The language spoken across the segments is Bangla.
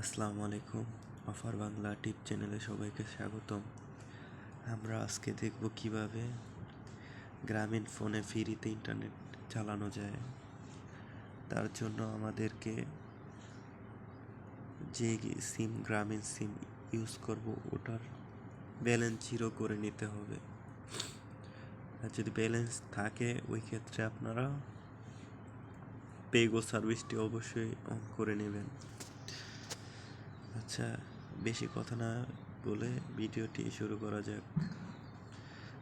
আসসালামু আলাইকুম, অফার বাংলা টিপ চ্যানেলে সবাইকে স্বাগতম। আমরা আজকে দেখব কীভাবে গ্রামীণ ফোনে ফ্রিতে ইন্টারনেট চালানো যায়। তার জন্য আমাদেরকে যে সিম, গ্রামীণ সিম ইউজ করব, ওটার ব্যালেন্স জিরো করে নিতে হবে। আর যদি ব্যালেন্স থাকে, ওই ক্ষেত্রে আপনারা পেগো সার্ভিসটি অবশ্যই অন করে নেবেন। আচ্ছা বেশি কথা না বলে ভিডিওটি শুরু করা যাক।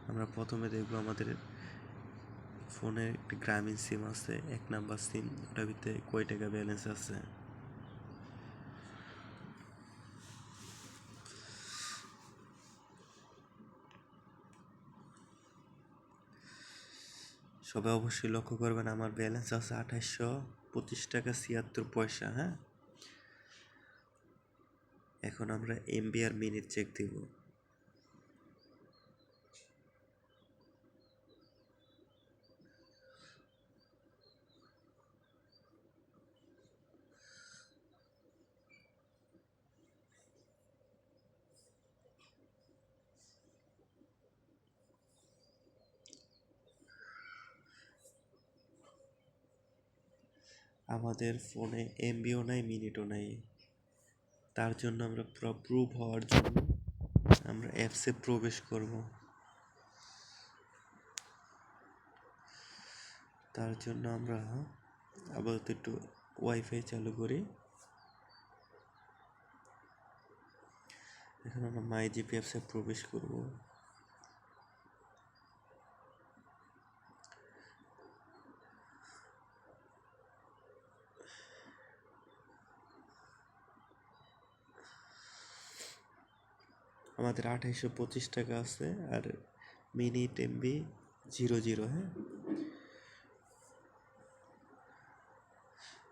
আমরা প্রথমে দেখব আমাদের ফোনে একটি গ্রামীণ সিম আছে, এক নাম্বার সিম। ওটার ভিতরে কয় টাকা ব্যালেন্স আছে? সবাই অবশ্যই লক্ষ্য করবেন, আমার ব্যালেন্স আছে আঠাশশো পঁচিশ টাকা ছিয়াত্তর পয়সা হ্যাঁ? এখন আমরা এমবি আর মিনিট চেক দিব। আমাদের ফোনে এমবিও নাই মিনিটও নাই। তার জন্য আমরা পুরো প্রুভ হওয়ার জন্য আমরা অ্যাপসে প্রবেশ করব। তার জন্য আমরা আপাতত একটু ওয়াইফাই চালু করি। এখন আমরা মাই জিপি অ্যাপসে প্রবেশ করব। আমাদের আঠাইশো পঁচিশ টাকা আছে আর মিনিট এমবি জিরো জিরো হ্যাঁ?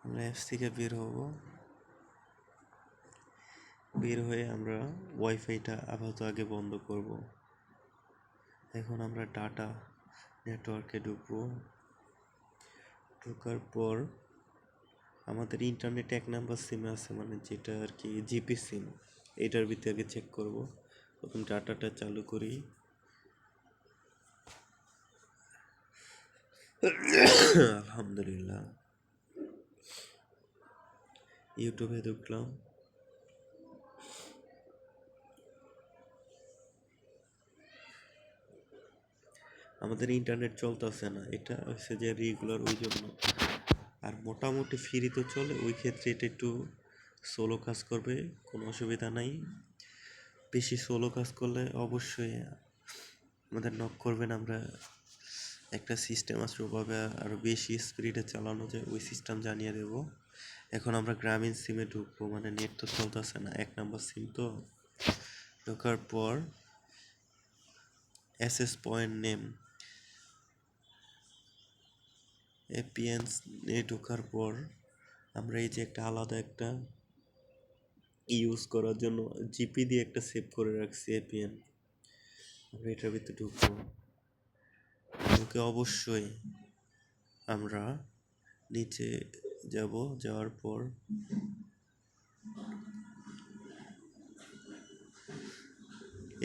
আমরা অ্যাপস থেকে বের হব। বের হয়ে আমরা ওয়াইফাইটা আপাতত আগে বন্ধ করব। এখন আমরা ডাটা নেটওয়ার্কে ঢুকবো। ঢোকার পর আমাদের ইন্টারনেট এক নাম্বার সিম আছে মানে যেটা আর কি জিপি সিম, এটার ভিতরে আগে চেক করব। প্রথম ডাটাটা চালু করি। আলহামদুলিল্লাহ। ইউটিউবে ঢুকলাম। আমাদের ইন্টারনেট চলতেছে না। এটা হচ্ছে যে রেগুলার ওই জন্য। আর মোটামুটি ফ্রি তো চলে, ওই ক্ষেত্রে এটা একটু সোলো কাজ করবে, কোনো অসুবিধা নাই। বেশি সোলো কাজ করলে অবশ্যই, আমাদের নক করবেন আমরা। একটা সিস্টেম আছে, ওভাবে আরও বেশি স্পিডে চালানো যায়, ওই সিস্টেম জানিয়ে দেব। এখন আমরা গ্রামীণ সিমে ঢুকবো মানে নেট তো চলতেছে না, এক নম্বর সিম তো। ঢোকার পর এসএস পয়েন্ট নেম এপিএন এ ঢোকার পর আমরা এই যে একটা আলাদা একটা ইউজ করার জন্য জিপি দিয়ে একটা সেভ করে রাখছি এপিএন আমরা এটার ভিতরে ঢুকবো। ঢুকে অবশ্যই আমরা নিচে যাব, যাওয়ার পর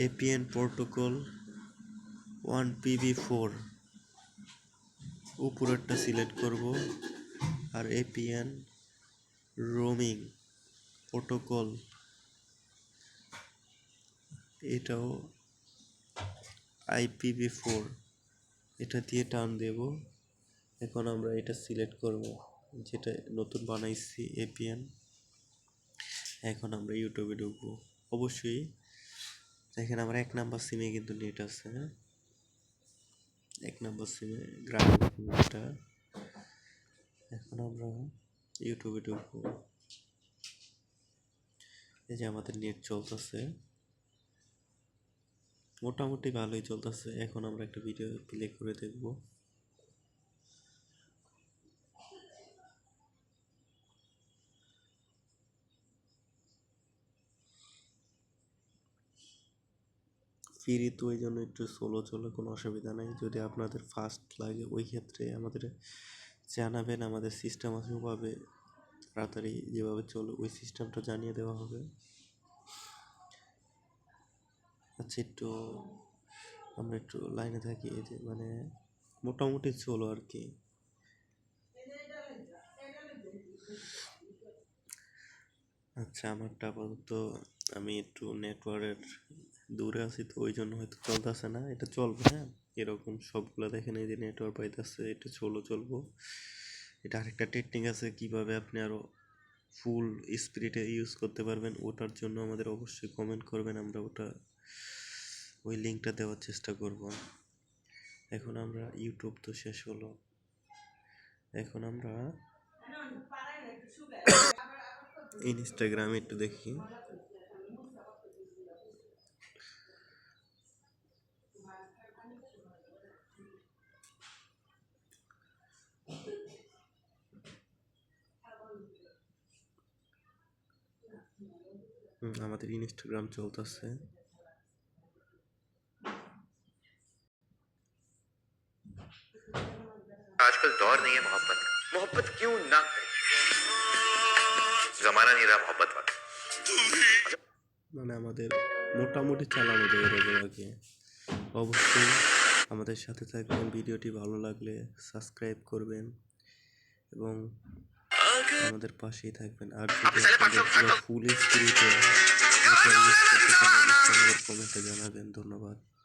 APN protocol one PB four উপরেরটা সিলেক্ট করব। আর এপিএন রোমিং প্রোটোকল। এটাও আইপিভি ফোর। এটা দিয়ে টান দেব। এখন আমরা এটা সিলেক্ট করব, যেটা নতুন বানাইছি এপিএন। এখন আমরা ইউটিউবে ঢুকবো। অবশ্যই দেখেন আমার এক নাম্বার সিমে কিন্তু নেট আছে হ্যাঁ? এক নাম্বার সিমে সিমটা এখন আমরা ইউটিউবে ঢুকবো। এই যে আমাদের নেট চলতেছে। মোটামুটি ভালোই চলতেছে। এখন আমরা একটা ভিডিও প্লে করে দেখব। ফ্রি তো ওই জন্য একটু সোলো চলে, কোনো অসুবিধা নেই। যদি আপনাদের ফাস্ট লাগে, ওই ক্ষেত্রে আমাদের জানাবেন, আমাদের সিস্টেম আছে, ওভাবে তাড়াতাড়ি যেভাবে চলে, ওই সিস্টেমটা জানিয়ে দেওয়া হবে। আচ্ছা একটু আমরা একটু লাইনে থাকি যে মানে মোটামুটি চলো আর কি। আচ্ছা আমারটা আপাতত আমি একটু নেটওয়ার্কের দূরে আছি তো, ওই জন্য হয়তো চলতেছে না। এটা চলবে হ্যাঁ? এরকম সবগুলো দেখেন এই যে নেটওয়ার্ক পাইতেছে, এটা চলো, চলবো। এটা আরেকটা টেকনিক আছে কীভাবে আপনি আরও ফুল স্পিরিটে ইউজ করতে পারবেন ওটার জন্য আমাদের অবশ্যই কমেন্ট করবেন আমরা ওটা ওই লিঙ্কটা দেওয়ার চেষ্টা করব। এখন আমরা ইউটিউব তো শেষ হলো। এখন আমরা ইনস্টাগ্রামে একটু দেখি। আমাদের ইনস্টাগ্রাম চলতেছে आजकल दौर नहीं है मोहब्बत का मोहब्बत क्यों ना करें जमाना नहीं रहा मोहब्बत वाला মানে আমাদের মোটামুটি চালানো যায় এরকম আর কি অবশ্যই আমাদের সাথে থাকবেন ভিডিওটি ভালো লাগলে সাবস্ক্রাইব করবেন এবং আমাদের পাশেই থাকবেন। আর যদি আপনাদের ফুল আমাদের কমেন্টে জানাবেন। ধন্যবাদ।